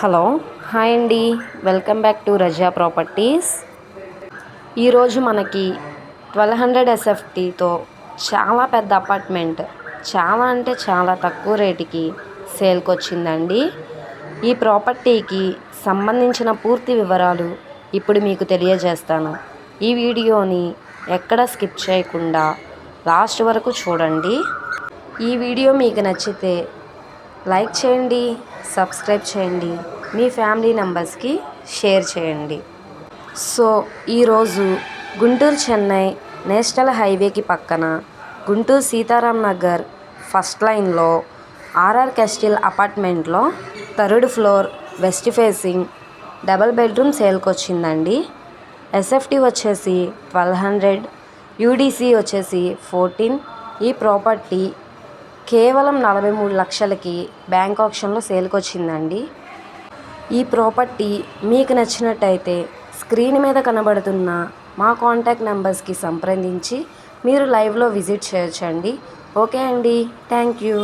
Hello hi అండి. Welcome back to Raza properties. ఈరోజు మనకి ట్వెల్వ్ హండ్రెడ్ ఎస్ఎఫ్టీతో చాలా పెద్ద అపార్ట్మెంట్ చాలా అంటే చాలా తక్కువ రేటుకి సేల్కి వచ్చిందండి ఈ ప్రాపర్టీకి సంబంధించిన పూర్తి వివరాలు ఇప్పుడు మీకు తెలియజేస్తాను. ఈ వీడియోని ఎక్కడ స్కిప్ చేయకుండా లాస్ట్ వరకు చూడండి. ఈ వీడియో మీకు నచ్చితే లైక్ చేయండి సబ్స్క్రైబ్ చేయండి మీ ఫ్యామిలీ మెంబర్స్కి షేర్ చేయండి. సో ఈరోజు గుంటూరు చెన్నై నేషనల్ హైవేకి పక్కన గుంటూరు సీతారాం నగర్ ఫస్ట్ లైన్లో ఆర్ఆర్ కెస్టిల్ అపార్ట్మెంట్లో third floor west facing double bedroom సేల్కి వచ్చిందండి. ఎస్ఎఫ్టీ వచ్చేసి ట్వెల్వ్ హండ్రెడ్ యూడిసి వచ్చేసి ఫోర్టీన్ ఈ ప్రాపర్టీ కేవలం నలభై మూడు లక్షలకి బ్యాంక్ ఆప్షన్లో సేల్కి వచ్చిందండి ఈ ప్రాపర్టీ మీకు నచ్చినట్టయితే స్క్రీన్ మీద కనబడుతున్న మా కాంటాక్ట్ నెంబర్స్కి సంప్రదించి మీరు లైవ్లో విజిట్ చేయొచ్చండి. ఓకే అండి. Thank you.